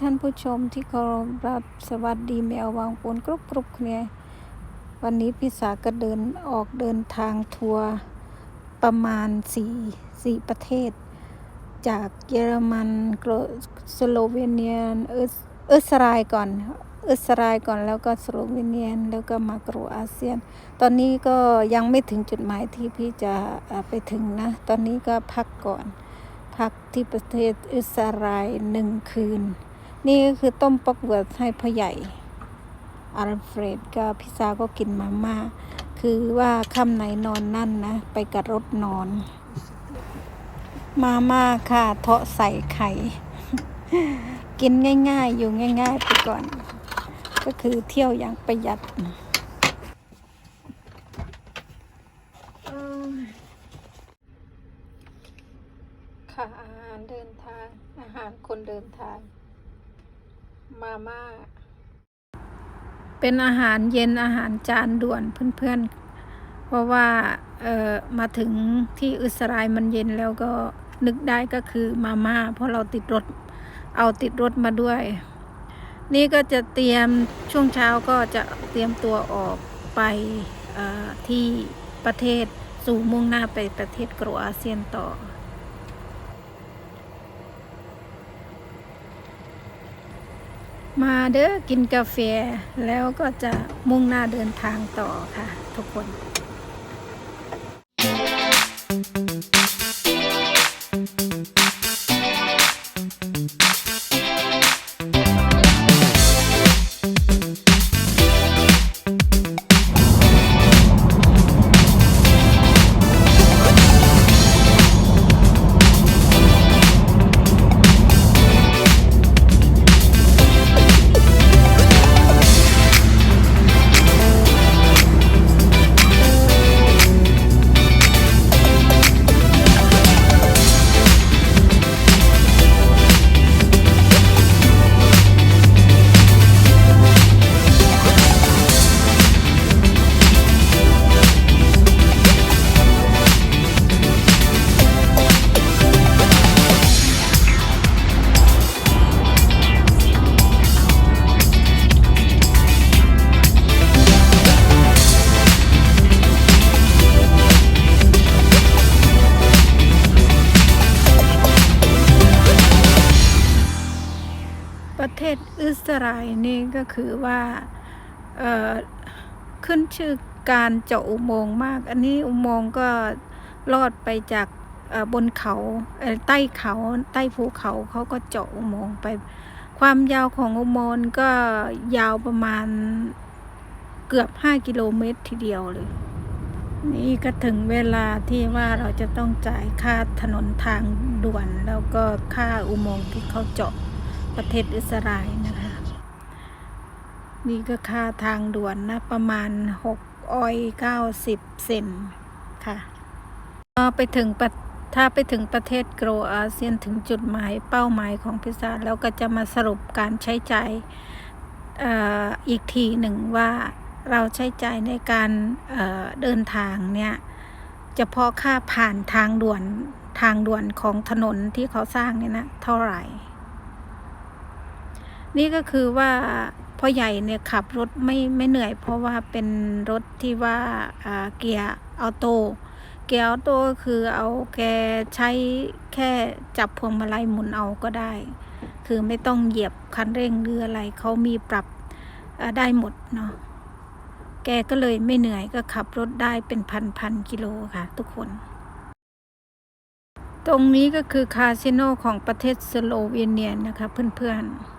ท่านผู้ชมที่เคารพรับสวัสดีแมววางปนกรุบกรุบเนี่ยวันนี้พี่สาก็เดินออกเดินทางทัวร์ประมาณสี่สี่ประเทศ จากเยอรมันโกรสโลเวเนียเอสเอสรายก่อนเอสรายก่อนแล้วก็สโลเวเนียนแล้วก็มาโกรอาเซียน ตอนนี้ก็ยังไม่ถึงจุดหมายที่พี่จะไปถึงนะ ตอนนี้ก็พักก่อนพักที่ประเทศอิสราเอลหนึ่งคืน นี่ก็คือต้มปักเวิร์ดให้พ่อใหญ่อัลเฟรดก็พิซซ่าก็กินมาม่าคือว่าค่ำไหนนอนนั่นนะ ไปกับรถนอน มาม่าค่ะเทาะใส่ไข่ กินง่าย ๆ อยู่ง่าย ๆ ไปก่อน ก็คือเที่ยวอย่างประหยัดค่ะอาหารเดินทาง อาหารคนเดินทาง มาม่า เป็นอาหารเย็นอาหารจานด่วนเพื่อนๆ เพราะว่าเออมาถึงที่อิสราเอลมันเย็นแล้วก็นึกได้ก็คือมาม่าเพราะเราติดรถเอาติดรถมาด้วย นี่ก็จะเตรียมช่วงเช้าก็จะเตรียมตัวออกไปที่ประเทศสู่มุ่งหน้าไปประเทศกรอาเซียนต่อ มาเด้อกินกาแฟแล้วก็จะมุ่งหน้าเดินทางต่อค่ะ ทุกคน ประเทศอิสราเอลนี่ก็คือว่าขึ้นชื่อการเจาะอุโมงค์มาก อันนี้อุโมงค์ก็ลอดไปจากบนเขาใต้เขาใต้ภูเขาเขาก็เจาะอุโมงค์ไป ความยาวของอุโมงค์ก็ยาวประมาณเกือบ 5 กิโลเมตรทีเดียวเลย นี่ก็ถึงเวลาที่ว่าเราจะต้องจ่ายค่าถนนทางด่วน แล้วก็ค่าอุโมงค์ที่เขาเจาะ ประเทศอิสราเอลนะคะ นี่ก็ค่าทางด่วนนะ ประมาณหกออยเก้าสิบเซนค่ะพอไปถึงประถ้าไปถึงประเทศโกรอาเซียนถึงจุดหมายเป้าหมายของพิซซ่าแล้วก็จะมาสรุปการใช้จ่ายอีกทีหนึ่งว่าเราใช้จ่ายในการเเดินทางเนี่ยเฉพาะค่าผ่านทางด่วนทางด่วนของถนนที่เขาสร้างเนี่ยนะเท่าไหร่ นี่ก็คือว่าพ่อใหญ่เนี่ยขับรถไม่ไม่เหนื่อย เพราะว่าเป็นรถที่ว่าเกียร์ออโต้เกียร์ออโต้ก็คือเอาแกใช้แค่จับพวงมาลัยหมุนเอาก็ได้ คือไม่ต้องเหยียบคันเร่งหรืออะไรเขามีปรับได้หมดเนาะแกก็เลยไม่เหนื่อยก็ขับรถได้เป็นพันพันกิโลค่ะทุกคน ตรงนี้ก็คือคาสิโนของประเทศสโลเวเนียนะคะเพื่อนๆ